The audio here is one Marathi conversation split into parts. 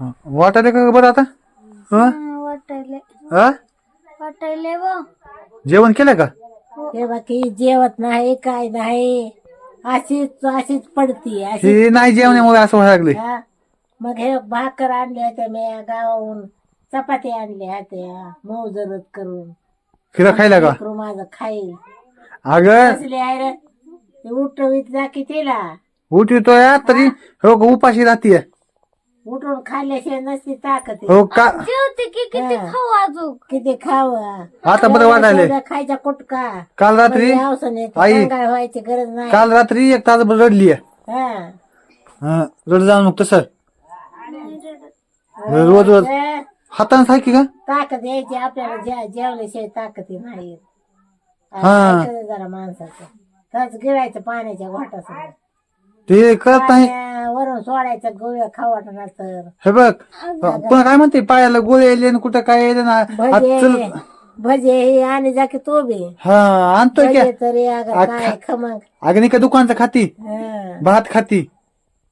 हा. वाटायला का बरं आता? हं? वाटायले. हा? वाटायले व. जेवण केलं का? हे. बाकी जेवत नाही काय नाही. अशीच अशीच पडती अशी हे नाही जेवण्यामुळे असं व्हायला लागले हा. मग हे भाकर आणल्या होत्या मी गावाहून. चपाती आणल्या होत्या मौजरत करून. खिरा खायला का? लेकरू माझं खाईल. अगं. कसली आहे रे. ते उठवीत जा की तिला. उठवितोय तरी हो का उपाशी राहतीये. उठून खाल्ल्याशिवाय नसती ताकद हो का? जेवते की किती हा. खाऊ अजून? किती खाव? आता बरं वाटायले खायचा कुटका. काल रात्री औषध आई. सांगाय व्हायची गरज नाही. काल रात्री एक तास रडलीये हा. हा, रड जाऊन मग तसं. रोज रोज. हे, हातानं आहे की ताकद यायची आपल्याला जे- जेवल्याशिवाय ताकद नाही. हा. ऐकायचं जरा माणसाचं. तच गिळायचं पाण्याच्या घोटासमोर. ते कळत नाही. वरून सोडायचं गोळ्या खाऊ वाटणार तर हे बघ पुन्हा काय म्हणते पायाला गोळे येले कुठं काय येले ना आज चल. भजे भजे हे आणि जा की तो बी. हा आणतोय भजे क्या तरी अगं आ, काय खमंग. अग्नि का दुकानचं खाती. हा. भात खाती.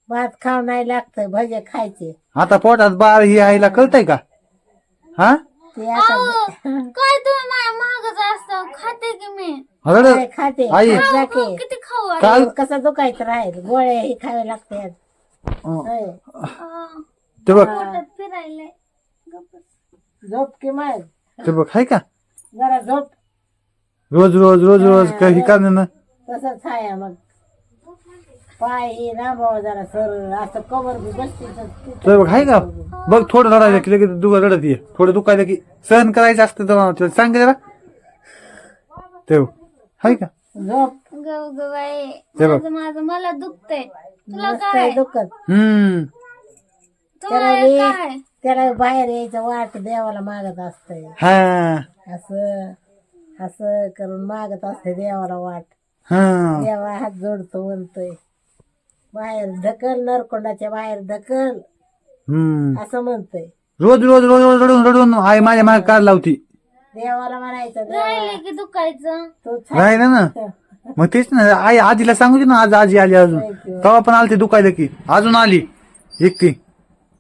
भात खाऊ नाही लागतं भजे खायचे. आता पोटात बाळ ही आईला कळतंय का? हा? ते आता काय तुम्ही माझ्या महागच असतं? खाते की मी? रड काय खाते. आई. किती काल कसं दुखायचं राहील गोळ्या हे खावे लागतात अं, होय. हा. ते बघ. पोटात. झोप की मग. ते बघ हाय का? जरा झोप. रोज रोज रोज रोज काही कारण ना. तसंच आहे मग. पाय हे ना बाबा जरा सरळ असं कवर बी बसते. ते बघ हाय का? बघ थोडं रडायला की लगेच दुखा रडत ये. थोडं दुखायला की सहन करायचं असतं सांग जरा. ते बघ. हाय का? गव गवाई ते बघ. माझं माझं मला दुखतंय तुला नसतंय काय दुखत हम्म तुला त्याला बी काय त्याला बाहेर यायचं वाट देवाला मागत असतंय हा असं असं करून मागत असते देवाला वाट हा देवा हात जोडतो म्हणतोय बाहेर ढकल नरकोंडाच्या बाहेर ढकल हम्म असं म्हणतोय रोज रोज रोज रोज रडून रडून आई माझ्या मागे कार लावती देवाला म्हणायचं देवा राहिले की दुखायचं? तू राहिला ना? मग तेच ना आई आजीला सांगू दे ना आज आजी आली अजून. तेव्हा पण आलती दुखायला की. अजून आली एकटी.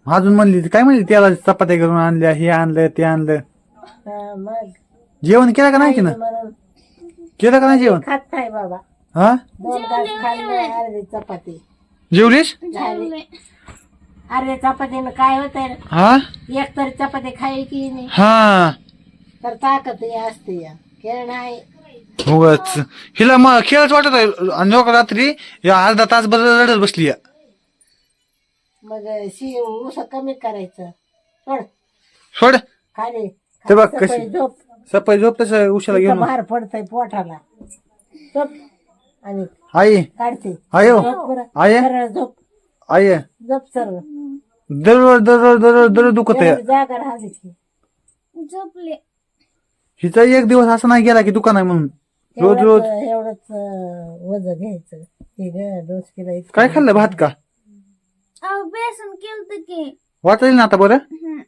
अजून म्हणली काय म्हणली त्याला चपात्या करून आणल्या हे आणलं ते आणलं. हा, मग? जेवण केलं का नाही की ना म्हणून. केलं का नाही जेवण? खात नाही बाबा. हा? दोन तास खाल्ले अर्धी चपाती. जेवलीस? जेवले. अर्ध्या चपातीनं काय होतंय? हा? एक तरी चपाती खाई की नाही? हा. तर ताकद हे असते या. खेळ नाही. उगाच. हिला मग खेळच वाटत आहे. आणि लोक रात्री? या अर्धा तास बरं रडत बसली आहे. मग शी उस कमी करायचं. सोड. सोड. खाली. ते बघ कशी. झोप. सपाई झोप तसं उशाला घेऊन. बाहेर पडतंय पोटाला. झोप. आणि आई. काढते. आयो झोप बरं. आई. सरळ झोप. आई. झोप सरळ. दररोज दररोज दररोज दररोज दुखत आहे. जागा राहते. झोपले. हिचा एक दिवस असा नाही गेला की दुकान आहे म्हणून. रोज रोज. एवढंच एवढंच वज घ्यायचं. हे ग दोस किलो इतकं. काय खाल्लं भात का? अहो बेसन केलं की. वाटेल ना आता बरं? हं.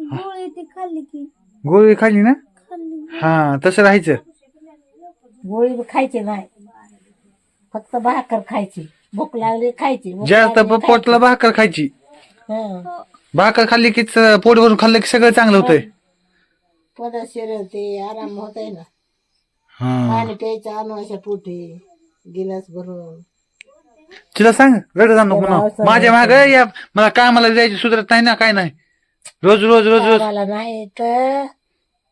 गोळी ती खाल्ली की. गोळी खाल्ली ना? खाल्ली. हा तसं राहायचं. गोळी बी खायची नाही. फक्त भाकर खायची. भूक लागली खायची. भूक जास्त लागली प- पोटला भाकर खायची. हं. भाकर खाल्ली की च- पोट भरून खाल्लं की सगळं चांगलं होतंय. पोटात शरीर ते आराम होत आहे ना हा पाणी प्यायचं अनुवाच्या पोटी गिलास भरून तिला सांग रड जा नको म्हणून माझ्या माग या मला कामाला जायची सुधरत नाही ना काय नाही रोज रोज रोज रोज मला नाही तर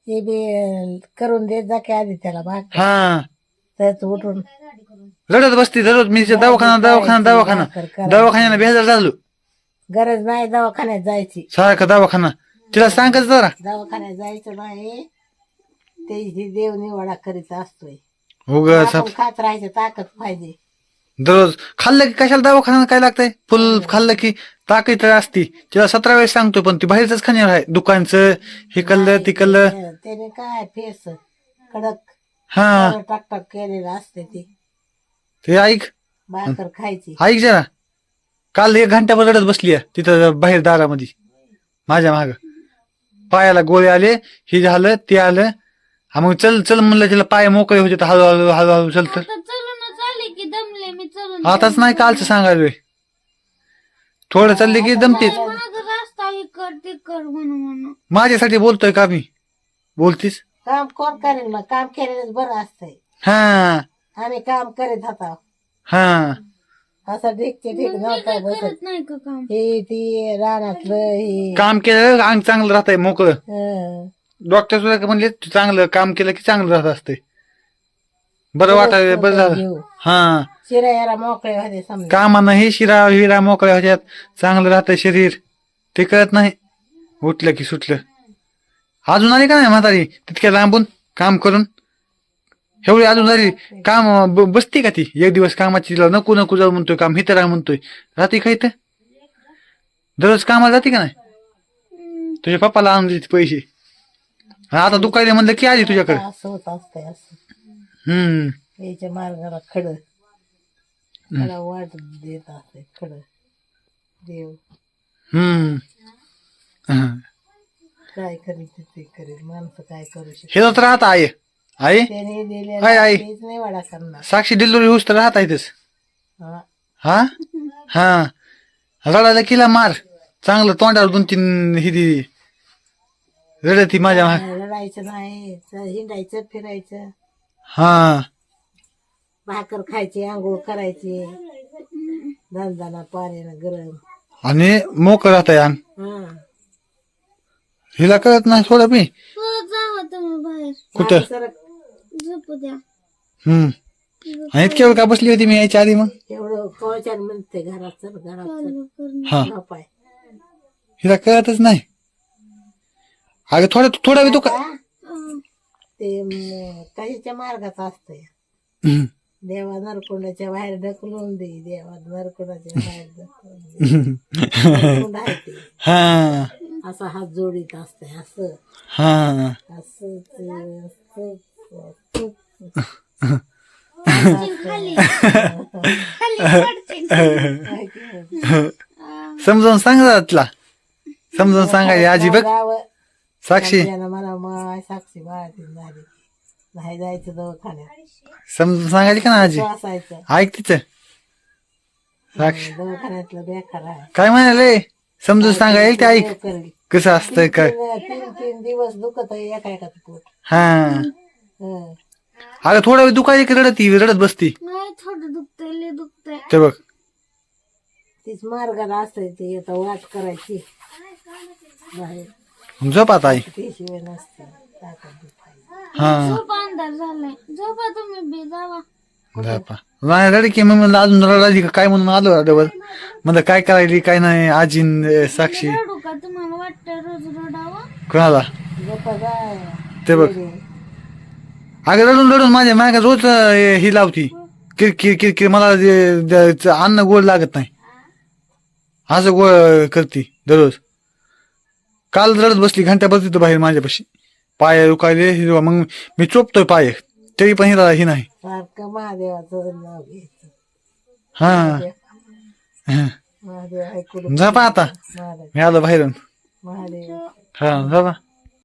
ते बी अं, करून देत जा की आधी त्याला भाग हा त्याच उठून रडत बसती दररोज मी इथे दवाखाना दवाखाना दवाखाना दवाखान्याला बेजार झालो गरज नाही दवाखान्यात जायची सारखा दवाखाना तिला सांगच जरा. दवाखान्यात जायचं नाही. त्याची देव निवाडा करीत असतोय. उगाच आपण खात राहायचं ताकद पाहिजे. दररोज खाल्लं की कशाला दवाखाना काय लागतंय? फुल खाल्लं की ताकद असती. तिला सतरा वेळेस सांगतो पण ती बाहेरच खाण्यावर आहे. दुकानचं हे कल्लं ते कल्लं हं, त्याने काय फेस कडक हा. टाक टाक केलेलं असते ते. ते ऐक. भाकर खायची. ऐक जरा. काल एक घंट्यावर रडत बसली आहे तिथं बाहेर दारामध्ये. माझ्या माग. पायाला गोळे आले हे झालं ते आलं. हा मग चल चल म्हणलं तिला पाय मोकळे होते तर हळूहळू हळूहळू चलत आता चलूनच आले की दमले मी चलून. आताच नाही कालचं सांगायलोय. थोडं चालले की दमतेच. महाग रस्ता आहे कर ते कर म्हणून म्हणून. माझ्यासाठी बोलतोय का मी? बोलतीस? काम कोण करेल मग? काम केलेलंच बरं असतंय. हा. आम्ही काम करीत होता. हा. असं ढिकचे ढिक नव्हता काय बसत? करत नाही का काम? हे ती रानातलं हे. काम केलं अंग चांगलं राहतंय मोकळं? हं. डॉक्टर सुद्धा म्हणले तू चांगलं काम केलं की चांगलं राहत असते बरं वाटायला बरं झालं. जीव. हा. शिरायाला मोकळे होते समजा. कामानं हे शिरा विरा मोकळ्या होत्यात चांगलं राहतं शरीर. ते कळत नाही. उठलं की सुटलं. अजून आली का नाही म्हातारी? तितक्या लांबून काम करून? एवढी अजून झाली काम ब- बसती का ती? एक दिवस कामाची तिला नको नको जाऊ म्हणतोय काम हिथं राह म्हणतोय. राहते का इथं? दररोज कामाला जाते का नाही? हम्म. तुझ्या पप्पाला आणून देते पैसे. आणि आता दुखायला म्हणलं की आली तुझ्याकडे. असं होत असतंय असं. हम्म. याच्या मार्गाला खड. खडा वाट देत असते खड. देव. हम्म. हा. काय ते करेल माणसं काय करू शकत हे तर राहत आहे आई? त्याने हाय. तेच नाही वाडा करणार. साक्षी डिलिव्हरी होऊस तर राहत आहेतच हा. हा? हा. रडायला किला मार. चांगलं तोंडावर दोन तीन ही दिली रडती माझ्या माग रडायचं नाही. च- हिंडायचं फिरायचं. हा. भाकर खायची आंघोळ करायची. दणदणा पाण्यानं गरम. आणि मोकळ राहत आहे अंग हा. हिला कळत नाही थोडं बी हो जावा तुम्ही बाहेर. कुठं? सरक झोपू द्या हम्म आणि इतक्या वेळ का बसली होती मी यायच्या आधी मग? एवढं कवचान म्हणते घरात चल घरात चल. हा. हिला कळतच नाही. अगं थोडं थोडा बी दुखा अं, ते म, कशाच्या मार्गात असतंय? हम्म. देवा नरकुंडाच्या बाहेर ढकलून दे देवा नरकुंडाच्या बाहेर ढकलून दे. नरकुंड आहे ते. हा. असा हात जोडीत असतंय असं. हा. असं ते- असं-. समजावून सांग तिला समजावून सांगायची आजी बघ. साक्षी. मला माय साक्षी झाली नाही जायचं दवाखान्यात समजून सांगायची का ना आजी? ऐक तिचं साक्षी. दवाखान्यातलं बेकार आहे काय म्हणाले? समजून सांगा येईल ते ऐक. कसं असतंय काय? तीन तीन दिवस दुखत आहे एका एकाच पोट. हं. अगं थोडा वेळ दुखायची की रडती रडत बसती. नाही थोडं दुखतंय लय दुखतंय. ते बघ. तीच मार्गाला असतंय ते आता वाट करायची. बाहेर. झोप आता आई. त्याशिवाय नसते. ताकद दुखायची. हा. झोप अंधार झालाय. झोपा तुम्ही बी जावा. झोपा नाही रडकी मग म्हणलं अजून रडायची का? काय म्हणून आलो डबल? म्हणलं काय करायली काय नाही आजीन अं, साक्षी. रडू का? तुम्हाला वाटतं रोज रडावं? कोणाला? जाय ते बघ. अगं रडून रडून माझ्या माग रोज अं, ही लावती. किरकिर किरकिर मला जे- जे- अन्न गोड लागत नाही. असं गोळ करती दररोज. काल रडत बसली घंटा बसली बाहेर माझ्यापाशी. पाय हिरवा मग मी चोपतोय पाय. तरी पण हिला ही नाही. सारखं महादेवाचं नाव घ्यायचं. हा. हा. महादेव ऐकून झोपा आता. महादेव. मी आलो बाहेरून. महादेव. हा झोपा